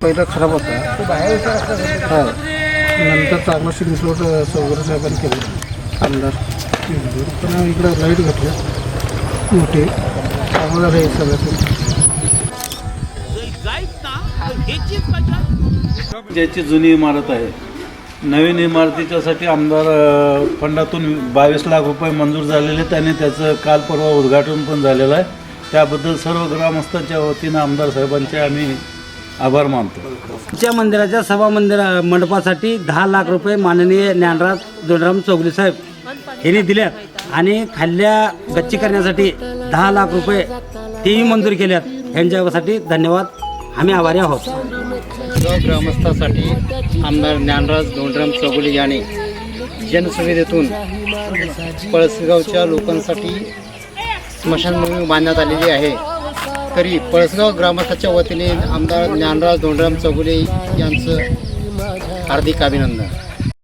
पहिला खराब होता. हा. हो. नंतर चांगला सिंगसोट चौगरे साहेबांनी केलं. आमदार पण इकडं लाइट घेतल्या मोठे. चांगलं झालं हे सगळं ज्याची जुनी इमारत आहे. नवीन इमारतीच्यासाठी आमदार फंडातून बावीस लाख रुपये मंजूर झालेले त्याने त्याचं काल परवा उद्घाटन पण झालेलं आहे. त्याबद्दल सर्व ग्रामस्थांच्या वतीनं आमदार साहेबांचे आम्ही आभार मानतो. आमच्या मंदिराच्या सभा मंदिरा मंडपासाठी दहा लाख रुपये माननीय ज्ञानराज दोनराम चौगले साहेब यांनी दिल्यात आणि खाल्ल्या गच्ची करण्यासाठी दहा लाख रुपये तेही मंजूर केल्यात. यांच्यासाठी धन्यवाद. आम्ही आभारी आहोत. ग्रामस्थासाठी आमदार ज्ञानराज दोंडराम चौगुले याने जनसुविधेतून पळसगावच्या लोकांसाठी स्मशानभूमी बांधण्यात आलेली आहे. तरी पळसगाव ग्रामस्थाच्या वतीने आमदार ज्ञानराज धोंडराम चौगुले यांचं हार्दिक अभिनंदन.